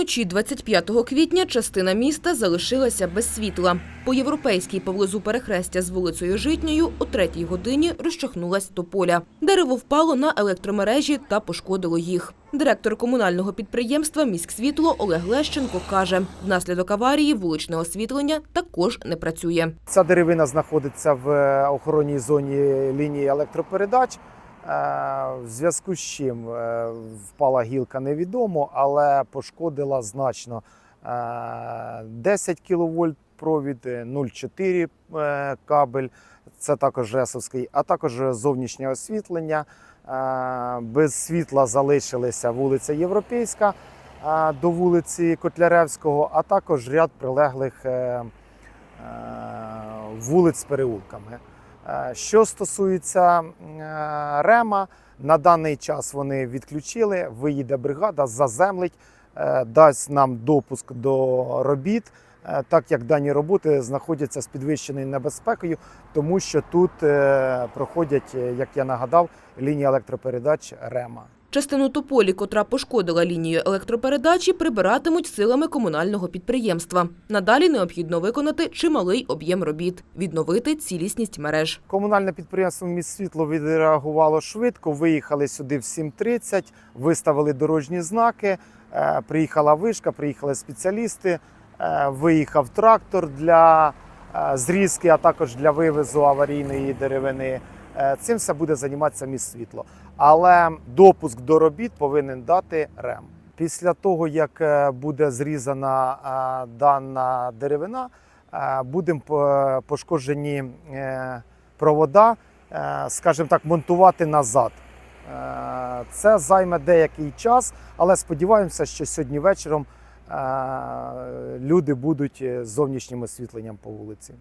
Вночі 25 квітня частина міста залишилася без світла. По європейській поблизу перехрестя з вулицею Житньою о третій годині розчахнулась тополя. Дерево впало на електромережі та пошкодило їх. Директор комунального підприємства «Міськсвітло» Олег Лещенко каже, внаслідок аварії вуличне освітлення також не працює. Ця деревина знаходиться в е, охоронній зоні лінії електропередач. Е, В зв'язку з чим е, впала гілка невідомо, але пошкодила значно Е, 10 кВт провід, е, 0,4 е, кабель, це також ресовський, а також зовнішнє освітлення. Е, Без світла залишилися вулиця Європейська е, до вулиці Котляревського, а також ряд прилеглих е, е, вулиць з переулками. Е, Що стосується е, Рема, на даний час вони відключили. Виїде бригада, заземлить, е, дасть нам допуск до робіт, так як дані роботи знаходяться з підвищеною небезпекою, тому що тут проходять, як я нагадав, лінії електропередач Рема. Частину тополі, котра пошкодила лінію електропередачі, прибиратимуть силами комунального підприємства. Надалі необхідно виконати чималий об'єм робіт, відновити цілісність мереж. Комунальне підприємство «Міськсвітло» відреагувало швидко. Виїхали сюди в 7.30, виставили дорожні знаки. е, Приїхала вишка, приїхали спеціалісти. е, Виїхав трактор для е, зрізки, а також для вивезу аварійної деревини. Е, Цим все буде займатися «Міськсвітло». Але допуск до робіт повинен дати РЕМ. Після того, як е, буде зрізана е, дана деревина, будемо пошкоджені провода, скажімо так, монтувати назад. Це займе деякий час, але сподіваємося, що сьогодні вечором люди будуть з зовнішнім освітленням по вулиці.